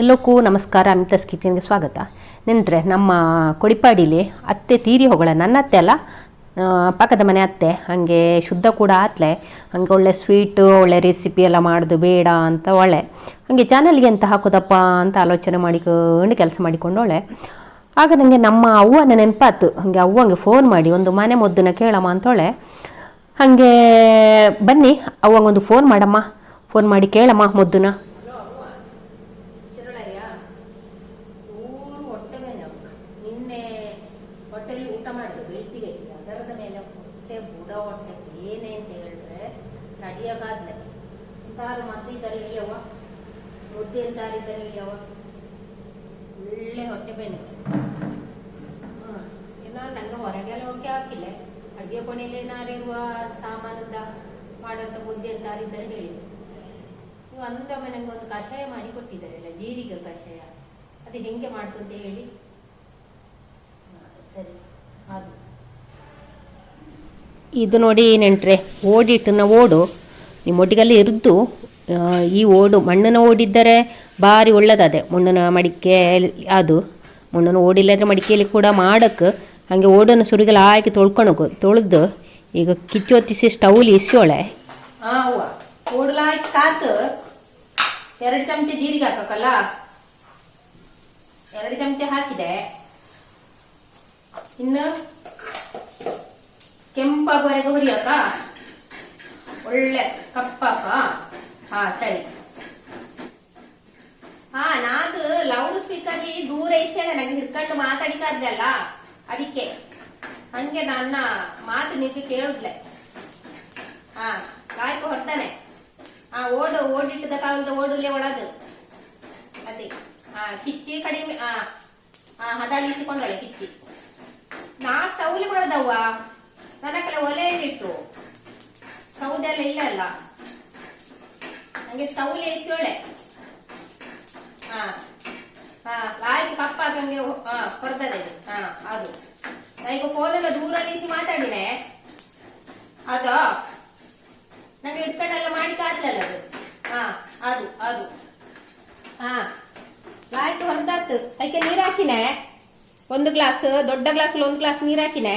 ಎಲ್ಲಕ್ಕೂ ನಮಸ್ಕಾರ ಅಮಿತಾಸ್ ಕಿಚನ್ಗೆ ಸ್ವಾಗತ. ನೆನ್ರೆ ನಮ್ಮ ಕೊಡಿಪಾಡಿಲಿ ಅತ್ತೆ ತೀರಿ ಹೋಗಳ, ನನ್ನ ಅತ್ತೆ ಅಲ್ಲ? ಪಕ್ಕದ ಮನೆ ಅತ್ತೆ. ಹಾಗೆ ಶುದ್ಧ ಕೂಡ ಆತ್ಲೆ. ಹಾಗೆ ಒಳ್ಳೆ ಸ್ವೀಟು, ಒಳ್ಳೆ ರೆಸಿಪಿ ಎಲ್ಲ ಮಾಡೋದು ಬೇಡ ಅಂತ ಒಳ್ಳೆ. ಹಾಗೆ ಚಾನಲ್ಗೆ ಎಂತ ಹಾಕೋದಪ್ಪ ಅಂತ ಆಲೋಚನೆ ಮಾಡಿಕೊಂಡು ಕೆಲಸ ಮಾಡಿಕೊಂಡೊಳೆ ಆಗ ನನಗೆ ನಮ್ಮ ಅವ್ವನ ನೆನಪಾತು. ಹಾಗೆ ಅವ್ವಂಗೆ ಫೋನ್ ಮಾಡಿ, ಒಂದು ಮನೆ ಮದ್ದನ್ನು ಕೇಳಮ್ಮ ಅಂತೊಳೆ ಹಾಗೆ ಬನ್ನಿ, ಅವ್ವಂಗೊಂದು ಫೋನ್ ಮಾಡಮ್ಮ. ಫೋನ್ ಮಾಡಿ ಕೇಳಮ್ಮ ಮೊದ್ದನ ಚೂರು ಹೊಟ್ಟೆ ಮೇಲೆ ಉಂಟು. ನಿನ್ನೆ ಹೊಟ್ಟೆಲಿ ಊಟ ಮಾಡಿದೆ ಬೆಳ್ತಿಗೆ ಅದರದ ಮೇಲೆ ಹೊಟ್ಟೆ ಬುಡ ಹೊಟ್ಟೆ ಏನೇ ಅಂತ ಹೇಳಿದ್ರೆ ನಡಿಯೋಕಾದ್ಲೆ ಇಂತಾರು ಮದ್ದಿದ್ದಾರೆ ಇಳಿಯವ ಮುದ್ದೆ ಎಂತಾರಿದ್ದಾರೆ ಇಳಿಯವ ಒಳ್ಳೆ ಹೊಟ್ಟೆ ಬೇನೆ. ಹ್ಮ್. ಏನಾರು ನಂಗೆ ಹೊರಗೆಲ್ಲ ಹೋಗಿ ಹಾಕಿಲ್ಲ. ಅಡುಗೆ ಕೊನೆಯಲ್ಲಿ ಏನಾರು ಇರುವ ಸಾಮಾನದ ಮಾಡೋಂಥ ಮುದ್ದೆ ಎಂತಾರಿದ್ದಾರೆ ಹೇಳಿ. ನೀವು ಅಂದೊಮ್ಮೆ ನಂಗೆ ಒಂದು ಕಷಾಯ ಮಾಡಿ ಕೊಟ್ಟಿದ್ದಾರಲ್ಲ ಜೀರಿಗೆ ಕಷಾಯ. ಅದು ಹೆಂಗೆ ಮಾಡ್ತು ಅಂತ ಹೇಳಿ. ಹಾ, ಸರಿ. ಅದು ಇದು ನೋಡಿ ನೆಂಟ್ರೆ ಓಡಿಟ್ಟನ್ನ ಓಡು. ನಿಮ್ಮ ಒಟ್ಟಿಗೆಲ್ಲ ಇರಿದು ಈ ಓಡು, ಮಣ್ಣನ್ನು ಓಡಿದ್ದರೆ ಭಾರಿ ಒಳ್ಳೆದದೆ. ಮಣ್ಣನ್ನು ಮಡಿಕೆ ಅದು, ಮಣ್ಣನ್ನು ಓಡಿಲ್ಲದ್ರೆ ಮಡಿಕೆಯಲ್ಲಿ ಕೂಡ ಮಾಡಕ್ಕೆ ಹಾಗೆ ಓಡನ್ನು ಸುರಿಗೆಲ್ಲ ಹಾಕಿ ತೊಳ್ಕೊಳಕು ತೊಳೆದು ಈಗ ಕಿಚ್ಚೊತ್ತಿಸಿ ಸ್ಟೌಲಿ ಇಸೋಳೆ ಕಾತು ಎರಡು ಚಮಚ ಜೀರಿಗೆ ಹಾಕಕ್ಕಲ್ಲ? ಎರಡು ಚಮಚ ಹಾಕಿದೆ. ಇನ್ನು ಕೆಂಪಾಗುವರೆಗೆ ಹುರಿಯಕ್ಕ ಒಳ್ಳೆ ಕಪ್ಪಪ್ಪ ಹಾ, ಸರಿ. ಹಾ ನಾದು ಲೌಡ್ ಸ್ಪೀಕರ್ ದೂರ ಇಸೇಳ ನನಗೆ ಹಿಡ್ಕೊಂಡು ಮಾತಾಡಿಕಾರ್ದಲ್ಲ ಅದಕ್ಕೆ. ಹಂಗೆ ನನ್ನ ಮಾತು ನಿಜ ಕೇಳಿದ್ಲೆ. ಹಾ ಕಾಯ್ಕ ಹೊರ್ತಾನೆ ಹಾ, ಓಡು ಓಡಿಟ್ಟದ ಕಾಲದ ಓಡುಲೆ ಒಳದು ಅದೇ. ಹಾ, ಕಿಚ್ಚಿ ಕಡಿಮೆ, ಹಾ ಹಾ ಹದಾಲಿಸಿಕೊಂಡಳೆ ಕಿಚ್ಚಿ. ನಾ ಸ್ಟೌಲಿ ಮಾಡೋದವ್ವ ನನಗೆಲ್ಲ ಒಲೆಯಲ್ಲಿಟ್ಟು ಸೌದೆಲ್ಲ ಇಲ್ಲ ಅಲ್ಲ? ನಂಗೆ ಸ್ಟೌಲಿ ಎಸಿಯೋಳೆ ಹಾ. ಹಾ ಲಾಯ್ಕ್ ಕಪ್ಪಾಗಂಗೆ ಹಾ. ಹಾ ಅದು. ನಾ ಈಗ ಫೋನೆಲ್ಲ ದೂರ ನಿಲ್ಲಿಸಿ ಮಾತಾಡಿನೆ ಅದ? ನಂಗೆ ಇಟ್ಕೊಂಡೆಲ್ಲ ಮಾಡಿ ಕಾತ್ಲಲ್ಲ ಅದು. ಹಾ, ಅದು ಅದು. ಹಾ. ಲಾಯ್ಕ್ ಹೊರದಾತು ಅದಕ್ಕೆ ನೀರ್ ಹಾಕಿನೆ. ಒಂದು ಗ್ಲಾಸ್ ದೊಡ್ಡ ಗ್ಲಾಸ್ ಒಂದು ಗ್ಲಾಸ್ ನೀರ್ ಹಾಕಿನೆ.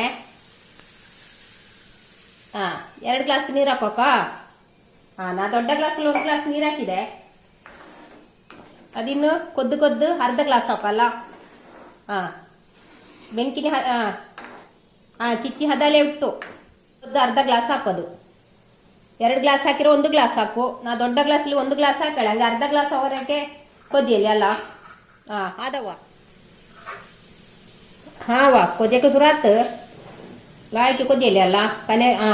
ಹಾ, ಎರಡು ಗ್ಲಾಸ್ ನೀರು ಹಾಕೋಕ? ಹಾ, ನಾ ದೊಡ್ಡ ಗ್ಲಾಸಲ್ಲಿ ಒಂದು ಗ್ಲಾಸ್ ನೀರ್ ಹಾಕಿದೆ. ಅದಿನ್ನು ಕೊದ್ದು ಕೊದ್ದು ಅರ್ಧ ಗ್ಲಾಸ್ ಹಾಕಲ್ಲ? ಹಾ, ಬೆಂಕಿನ ಹ- ಕಿಚ್ಚಿ ಹದಲೇ ಉಟ್ಟು ಕೊದ್ದು ಅರ್ಧ ಗ್ಲಾಸ್ ಹಾಕೋದು. ಎರಡು ಗ್ಲಾಸ್ ಹಾಕಿರೋ ಒಂದು ಗ್ಲಾಸ್ ಹಾಕು. ನಾ ದೊಡ್ಡ ಗ್ಲಾಸಲ್ಲಿ ಒಂದು ಗ್ಲಾಸ್ ಹಾಕಲ್ಲ, ಹಂಗೆ ಅರ್ಧ ಗ್ಲಾಸ್ ಅವರಕ್ಕೆ ಕೊದಿಯಲ್ಲಿ ಅಲ್ಲ? ಹಾ ಅದವ ಹಾವ ಕೊದ್ಯಕ್ಕೆ ಸುರಾತ್ ಲಾಯ್ಕೆ ಕೊದಿಯಲ್ಲಿ ಅಲ್ಲ? ಕನೆ ಹಾ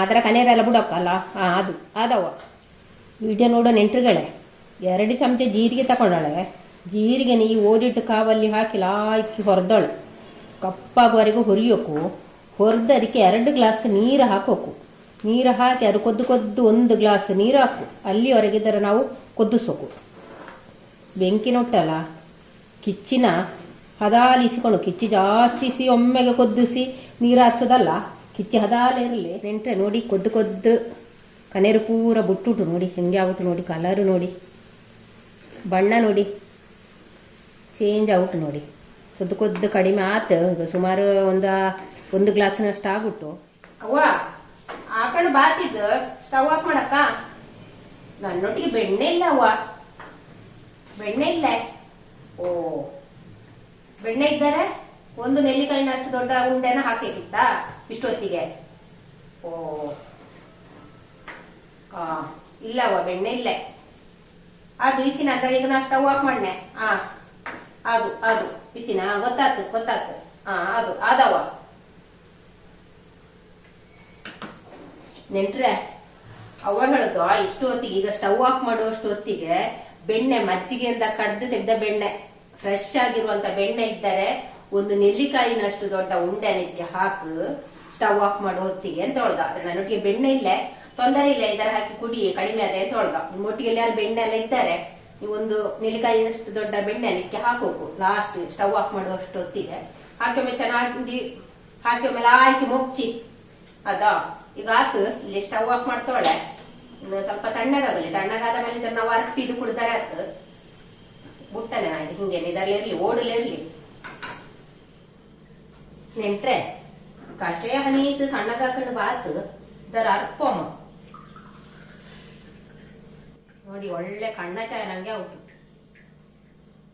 ಅದರ ಕನೆಯರೆಲ್ಲ ಬಿಡೋಕ್ಕಲ್ಲ? ಹಾಂ ಅದು ಅದವ ವಿಡಿಯೋ ನೋಡೋ ನೆಂಟ್ರುಗಳೇ, ಎರಡು ಚಮಚ ಜೀರಿಗೆ ತಗೊಂಡಳೆ ಜೀರಿಗೆ ನೀ ಓಡಿಟ್ಟು ಕಾವಲ್ಲಿ ಹಾಕಿ ಲಾಯ್ಕಿ ಹೊರದಳು. ಕಪ್ಪಾಗುವವರೆಗೂ ಹುರಿಯೋಕು. ಹೊರದು ಅದಕ್ಕೆ ಎರಡು ಗ್ಲಾಸ್ ನೀರು ಹಾಕೋಕು. ನೀರು ಹಾಕಿ ಅದು ಕೊದ್ದು ಕೊದ್ದು ಒಂದು ಗ್ಲಾಸ್ ನೀರು ಹಾಕು. ಅಲ್ಲಿವರೆಗಿದ್ದರೆ ನಾವು ಕೊದ್ದಿಸೋಕು. ಬೆಂಕಿ ನೊಟ್ಟಲ್ಲ? ಕಿಚ್ಚಿನ ಹದಾಲಿಸಿಕೊಂಡು ಕಿಚ್ಚಿ ಜಾಸ್ತಿ ಸಿ ಒಮ್ಮೆಗೆ ಕೊದ್ದಿಸಿ ನೀರು ಹಾರಿಸೋದಲ್ಲ ಕಿಚ್ಚಿ ಹದಾಲೆ ಇರಲಿ. ನೆಂಟ್ರೆ ನೋಡಿ, ಕೊದ್ದು ಕೊದ್ದು ಕನೇರು ಪೂರ ಬುಟ್ಟುಟು ನೋಡಿ. ಹೆಂಗೆ ಆಗ್ಬಿಟ್ಟು ನೋಡಿ ಕಲರು ನೋಡಿ. ಬಣ್ಣ ನೋಡಿ. ಚೇಂಜ್ ಆಗ್ಬಿಟ್ಟು ನೋಡಿ. ಕೊದ್ದು ಕೊದ್ದು ಕಡಿಮೆ ಆತು. ಸುಮಾರು ಒಂದು ಒಂದು ಗ್ಲಾಸ್ನಷ್ಟು ಆಗ್ಬಿಟ್ಟು ಅವ್ವ ಆಕಳು ಬಾತಿದ್ದು ಸ್ಟವ್ ಆಫ್ ಮಾಡಕ್ಕ. ನನ್ನೊಟ್ಟಿಗೆ ಬೆಣ್ಣೆ ಇಲ್ಲ ಅವ್ವ. ಬೆಣ್ಣೆ ಇಲ್ಲ. ಓ. ಬೆಣ್ಣೆ ಇದ್ದಾರೆ ಒಂದು ನೆಲ್ಲಿಕಾಯಿನ ಅಷ್ಟು ದೊಡ್ಡ ಉಂಡೆನ ಹಾಕಬೇಕಿತ್ತ? ಇಷ್ಟೊತ್ತಿಗೆ ಓ. ಆ, ಇಲ್ಲವ್ವ, ಬೆಣ್ಣೆ ಇಲ್ಲೇ. ಅದು ಇಸಿನ ಅಂದರೆ ಈಗ ನಾ ಸ್ಟವ್ ಆಫ್ ಮಾಡ್ನೆ. ಹಾ ಅದು ಅದು. ಬಿಸಿನ ಗೊತ್ತಾತು ಗೊತ್ತಾತು ಹಾ ಅದು ಅದವ ನೆಂಟ್ರೆ ಅವ ಹೇಳುದು ಇಷ್ಟು ಹೊತ್ತಿಗೆ, ಈಗ ಸ್ಟವ್ ಆಫ್ ಮಾಡುವಷ್ಟು ಹೊತ್ತಿಗೆ ಬೆಣ್ಣೆ ಮಜ್ಜಿಗೆಯಿಂದ ಕಡ್ದು ತೆಗ್ದ ಬೆಣ್ಣೆ. ಫ್ರೆಶ್ ಆಗಿರುವಂತ ಬೆಣ್ಣೆ ಇದ್ದರೆ ಒಂದು ನೆಲ್ಲಿಕಾಯಿನಷ್ಟು ದೊಡ್ಡ ಉಂಡೆ ಹಾಕು ಸ್ಟವ್ ಆಫ್ ಮಾಡೋ ಹೊತ್ತಿಗೆ ಅಂತ ಹೇಳ್ದ ಆದ್ರೆ ನನ್ನೊಟ್ಟಿಗೆ ಬೆಣ್ಣೆ ಇಲ್ಲೇ, ತೊಂದರೆ ಇಲ್ಲ ಇದರ ಹಾಕಿ ಕುಡಿ ಕಡಿಮೆ ಅದೇ ಅಂತ ಹೇಳ್ದ ನಿಮ್ಮೊಟ್ಟಿಗೆ ಯಾರು ಬೆಣ್ಣೆ ಎಲ್ಲ ಇದ್ದಾರೆ ಒಂದು ನೆಲ್ಲಿಕಾಯಿನಷ್ಟು ದೊಡ್ಡ ಬೆಣ್ಣೆ ಅದಕ್ಕೆ ಹಾಕೋಕು. ಲಾಸ್ಟ್ ಸ್ಟವ್ ಆಫ್ ಮಾಡುವಷ್ಟು ಹೊತ್ತಿಗೆ. ಹಾಕಿ ಚೆನ್ನಾಗಿ, ಹಾಕಿ ಒಮ್ಮೆ ಹಾಕಿ ಮುಚ್ಚಿ ಅದ? ಈಗ ಆತು, ಇಲ್ಲಿ ಸ್ಟವ್ ಆಫ್ ಮಾಡ್ತಾಳೆ ಸ್ವಲ್ಪ ತಣ್ಣಗಾಗಲಿ. ತಣ್ಣಗಾದ ಮೇಲೆ ಇದನ್ನ ನಾವು ಅರ್ಪಿದು ಕುಡಿದರೆ ಆತು. ಆಯ್ತು ಹಿಂಗೆ ಇದರಲ್ಲಿರ್ಲಿ ಓಡಲಿರ್ಲಿ. ನೆಂಟ್ರೆ, ಕಷಾಯ ಹನೀಸ್ ಕಣ್ಣಗಾಕೊಂಡು ಬಾತು, ಇದರ ಅರ್ಪಮ್ಮ ನೋಡಿ, ಒಳ್ಳೆ ಕಣ್ಣ ಚಾಯ ನಂಗೆ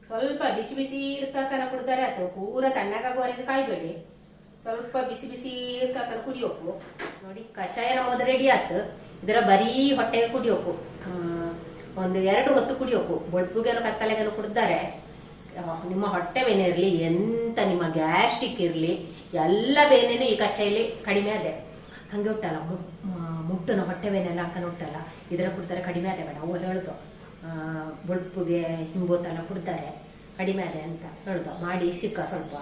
ಸ್ವಲ್ಪ ಬಿಸಿ ಬಿಸಿ ಇರ್ತಾಕನ ಕುಡ್ದಾರೆ ಆತು ಪೂರ ತಣ್ಣಗಾಗುವವರೆಗೆ ಕಾಯ್ಬೇಡಿ. ಸ್ವಲ್ಪ ಬಿಸಿ ಬಿಸಿ ಇರ್ತಾಕನ ಕುಡಿಯೋಕು. ನೋಡಿ ಕಷಾಯ ನಮ್ಮದು ರೆಡಿ ಆಯ್ತು. ಇದರ ಬರೀ ಹೊಟ್ಟೆಗೆ ಕುಡಿಯೋಕು. ಒಂದು ಎರಡು ಹೊತ್ತು ಕುಡಿಯೋಕು. ಬೊಡ್ಬುಗೆನು ಕತ್ತಲೆಗೆನು ಕುಡ್ದಾರೆ ನಿಮ್ಮ ಹೊಟ್ಟೆ ಬೇನೆ ಇರಲಿ ಎಂತ ನಿಮ್ಮ ಗ್ಯಾಸ್ಟಿಕ್ ಇರಲಿ ಎಲ್ಲ ಬೇನೆನೂ ಈ ಕಷಾಯಲ್ಲಿ ಕಡಿಮೆ ಅದೇ. ಹಂಗೆ ಮ- ಮುಟ್ಟನ ಹೊಟ್ಟೆ ಬೇನೆಲ್ಲ ಹಾಕೊಂಡು ಉಟ್ಟಲ್ಲ ಇದರ ಕುಡ್ತಾರೆ ಕಡಿಮೆ ಅದೇ ಬೇಡ. ಓ ಹೇಳ್ದು ಆ, ಬೊಳ್ಪುಗೆ ಹಿಂಬೋತೆಲ್ಲ ಕುಡ್ತಾರೆ. ಕಡಿಮೆ ಅದೇ ಅಂತ ಹೇಳ್ದ. ಮಾಡಿ ಸಿಕ್ಕ ಸ್ವಲ್ಪ.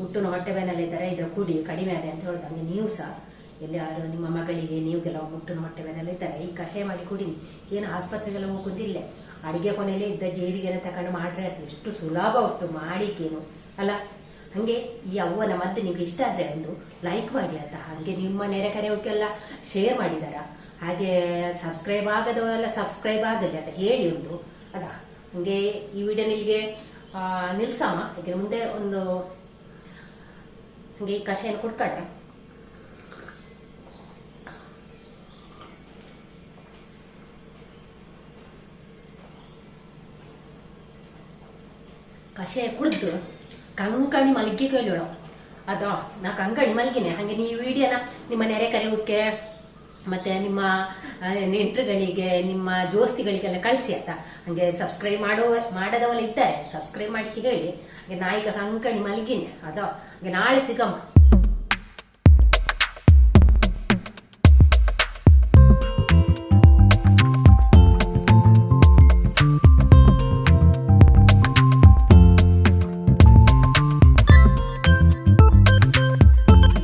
ಮುಟ್ಟನ ಹೊಟ್ಟೆ ಬೇನೆಲ್ಲ ಇದ್ದಾರೆ ಇದರ ಕುಡಿ ಕಡಿಮೆ ಅದೇ ಅಂತ ಹೇಳ್ದು. ಹಂಗೆ ನೀವು ಸಹ ಎಲ್ಲಿಯಾರು ನಿಮ್ಮ ಮಗಳಿಗೆ ನೀವು ಕೆಲವು ಮುಟ್ಟು ಹೊಟ್ಟೆ ಬೇನೆಲ್ಲ ಇದ್ದಾರೆ ಈ ಕಷಾಯ ಮಾಡಿ ಕುಡಿ. ಏನು ಆಸ್ಪತ್ರೆಗೆಲ್ಲ ಹೋಗುದಿಲ್ಲ. ಅಡುಗೆ ಕೊನೆಯಲ್ಲೇ ಇದ್ದ ಜೀರಿಗೆನ ತಕೊಂಡು ಮಾಡ್ರೆ ಅದು ಎಷ್ಟು ಸುಲಭ ಉಂಟು ಮಾಡಿಕೇನು ಅಲ್ಲ, ಹಂಗೆ ಈ ಅವ್ವನ ಮದ್ದು ನಿಮ್ಗೆ ಇಷ್ಟ ಆದ್ರೆ ಒಂದು ಲೈಕ್ ಮಾಡಿ ಅಂತ. ಹಾಗೆ ನಿಮ್ಮ ನೆರೆ ಶೇರ್ ಮಾಡಿದಾರ. ಹಾಗೆ ಸಬ್ಸ್ಕ್ರೈಬ್ ಆಗದವೆಲ್ಲ ಸಬ್ಸ್ಕ್ರೈಬ್ ಆಗದೆ ಅಂತ ಹೇಳಿ ಒಂದು. ಅದ, ಹಂಗೆ ಈ ವಿಡಿಯೋ ನಿಮಗೆ ನಿಲ್ಸಮ್ಮ. ಯಾಕೆ ಮುಂದೆ ಒಂದು, ಹಂಗೆ ಈ ಕಷಾಯನ ಕುಡ್ಕೊಂಡ್ರೆ ಕಷಾಯ ಕುಡಿದು ಕಂಕಣಿ ಮಲಗಿ ಕೇಳೋಳು ಅದ, ನಾ ಕಂಕಣಿ ಮಲಗಿನೆ. ಹಾಗೆ ನೀವು ವಿಡಿಯೋನ ನಿಮ್ಮ ನೆರೆ ಕರೆಯೋಕೆ ಮತ್ತೆ ನಿಮ್ಮ ನೆಂಟರುಗಳಿಗೆ ನೆಂಟ್ರುಗಳಿಗೆ, ನಿಮ್ಮ ದೋಸ್ತಿಗಳಿಗೆಲ್ಲ ಕಳಿಸಿ ಆಯ್ತಾ? ಹಂಗೆ ಸಬ್ಸ್ಕ್ರೈಬ್ ಮಾಡೋ ಮಾಡದವಲ್ಲ ಇದ್ದಾರೆ ಸಬ್ಸ್ಕ್ರೈಬ್ ಮಾಡಿ ಹೇಳಿ ಹಾಗೆ ನಾಯಿಗ ಕಂಕಣಿ ಮಲಗಿನೆ. ಅದ, ಹಾಗೆ ನಾಳೆ ಸಿಗಮ್ಮ.